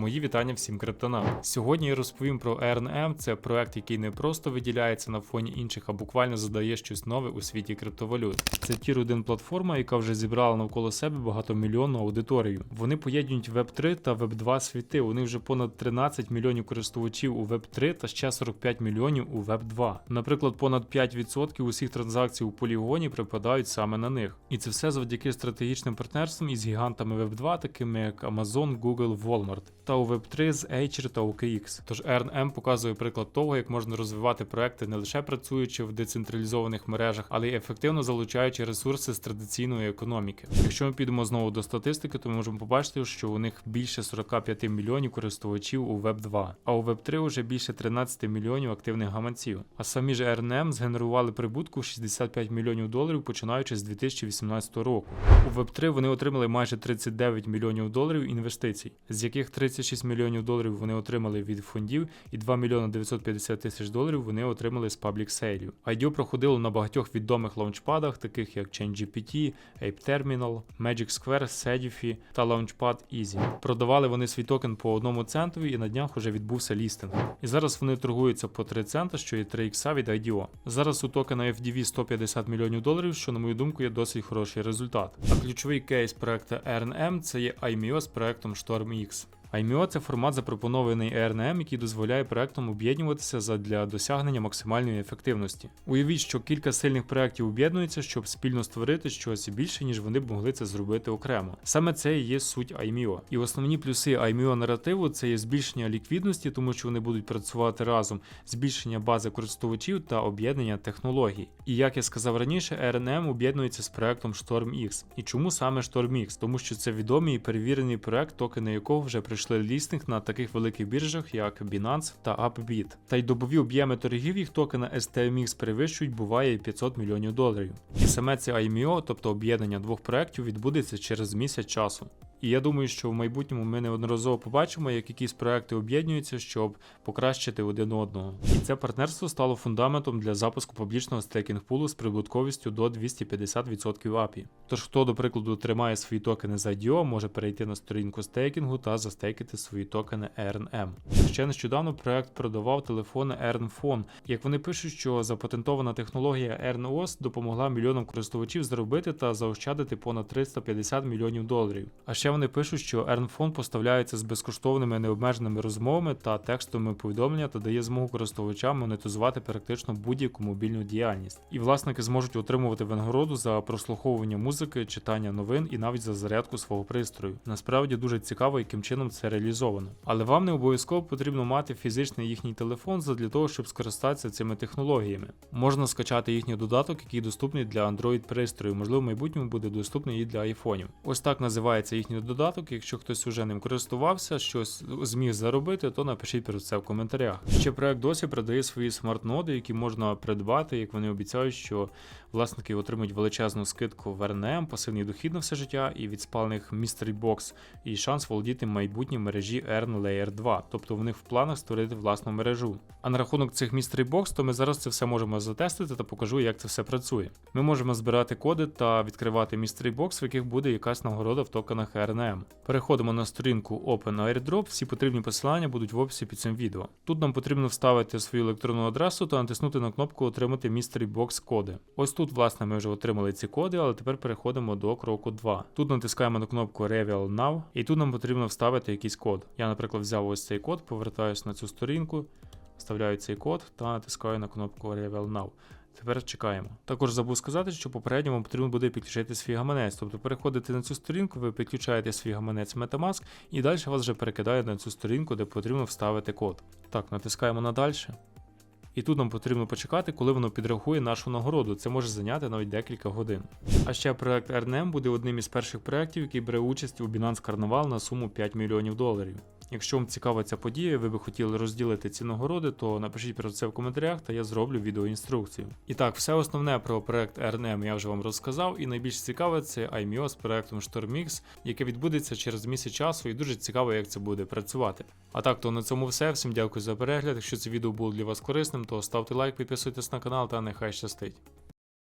Мої вітання всім криптонам. Сьогодні я розповім про EarnM. Це проект, який не просто виділяється на фоні інших, а буквально задає щось нове у світі криптовалют. Це Tier 1 платформа, яка вже зібрала навколо себе багатомільйонну аудиторію. Вони поєднують Web3 та Web2 світи. Вони вже понад 13 мільйонів користувачів у Web3 та ще 45 мільйонів у Web2. Наприклад, понад 5% усіх транзакцій у полігоні припадають саме на них. І це все завдяки стратегічним партнерствам із гігантами Web2, такими як Amazon, Google, Walmart, та у Web3 з Acer та OKX. Тож EarnM показує приклад того, як можна розвивати проекти не лише працюючи в децентралізованих мережах, але й ефективно залучаючи ресурси з традиційної економіки. Якщо ми підемо знову до статистики, то ми можемо побачити, що у них більше 45 мільйонів користувачів у Web2, а у Web3 вже більше 13 мільйонів активних гаманців. А самі ж EarnM згенерували прибутку в 65 мільйонів доларів починаючи з 2018 року. У Web3 вони отримали майже 39 мільйонів доларів інвестицій, з яких 36 мільйонів доларів вони отримали від фондів, і 2 мільйони 950 тисяч доларів вони отримали з паблік сейлів. IDO проходило на багатьох відомих лаунчпадах, таких як ChainGPT, Ape Terminal, Magic Square, Sedify та Launchpad Easy. Продавали вони свій токен по одному центові і на днях уже відбувся лістинг. І зараз вони торгуються по 3 цента, що є 3 ікса від IDO. Зараз у токена FDV 150 мільйонів доларів, що на мою думку є досить хороший результат. А ключовий кейс проекту EarnM це є IMEO з проектом StormX. IMEO – це формат запропонований ERNM, який дозволяє проектам об'єднуватися задля досягнення максимальної ефективності. Уявіть, що кілька сильних проєктів об'єднуються, щоб спільно створити щось більше, ніж вони б могли це зробити окремо. Саме це і є суть IMEO. І основні плюси IMEO наративу це є збільшення ліквідності, тому що вони будуть працювати разом, збільшення бази користувачів та об'єднання технологій. І як я сказав раніше, ERNM об'єднується з проектом StormX. І чому саме StormX? Тому що це відомий і перевірений проект, токени якого вже прийшли лістинг на таких великих біржах, як Binance та Upbit. Та й добові об'єми торгів їх токена STMX перевищують, буває і 500 мільйонів доларів. І саме це IMO, тобто об'єднання двох проєктів, відбудеться через місяць часу. І я думаю, що в майбутньому ми неодноразово побачимо, як якісь проекти об'єднуються, щоб покращити один одного. І це партнерство стало фундаментом для запуску публічного стейкінг пулу з прибутковістю до 250% API. Тож, хто, до прикладу, тримає свої токени з IDO, може перейти на сторінку стейкінгу та застейкити свої токени EarnM. Ще нещодавно проект продавав телефони EarnPhone. Як вони пишуть, що запатентована технологія EarnOS допомогла мільйонам користувачів заробити та заощадити понад 350 мільйонів доларів. А ще вони пишуть, що EarnPhone поставляється з безкоштовними необмеженими розмовами та текстовими повідомлення та дає змогу користувачам монетизувати практично будь-яку мобільну діяльність. І власники зможуть отримувати винагороду за прослуховування музики, читання новин і навіть за зарядку свого пристрою. Насправді дуже цікаво, яким чином це реалізовано. Але вам не обов'язково потрібно мати фізичний їхній телефон для того, щоб скористатися цими технологіями. Можна скачати їхній додаток, який доступний для Android пристрою, можливо, в майбутньому буде доступний і для айфонів. Ось так називається їхній додаток. Якщо хтось уже ним користувався, щось зміг заробити, то напишіть про це в коментарях. Ще проект досі продає свої смарт-ноди, які можна придбати, як вони обіцяють, що власники отримують величезну скидку в РНМ, пасивний дохід на все життя і від спалених Mystery Box, і шанс володіти майбутнім мережі Earn Layer 2, тобто в них в планах створити власну мережу. А на рахунок цих Mystery Box, то ми зараз це все можемо затестити та покажу, як це все працює. Ми можемо збирати коди та відкривати Mystery Box, в яких буде якась нагорода в токенах RNM. Переходимо на сторінку Open Airdrop, всі потрібні посилання будуть в описі під цим відео. Тут нам потрібно вставити свою електронну адресу та натиснути на кнопку Отримати Mystery Box коди. Ось тут, власне, ми вже отримали ці коди, але тепер переходимо до кроку 2. Тут натискаємо на кнопку Reveal Now, і тут нам потрібно вставити якийсь код. Я, наприклад, взяв ось цей код, повертаюся на цю сторінку, вставляю цей код та натискаю на кнопку Reveal Now. Тепер чекаємо. Також забув сказати, що попередньо вам потрібно буде підключити свій гаманець. Тобто переходите на цю сторінку, ви підключаєте свій гаманець Metamask і далі вас вже перекидає на цю сторінку, де потрібно вставити код. Так, натискаємо на далі. І тут нам потрібно почекати, коли воно підрахує нашу нагороду. Це може зайняти навіть декілька годин. А ще проект RNM буде одним із перших проєктів, який бере участь у Binance Carnival на суму 5 мільйонів доларів. Якщо вам цікава ця подія, ви би хотіли розділити ці нагороди, то напишіть про це в коментарях, та я зроблю відеоінструкцію. І так, все основне про проект RNM я вже вам розказав, і найбільш цікаве це IMEO з проектом StormX, яке відбудеться через місяць часу, і дуже цікаво, як це буде працювати. А так, то на цьому все. Всім дякую за перегляд. Якщо це відео було для вас корисним, то ставте лайк, підписуйтесь на канал та нехай щастить.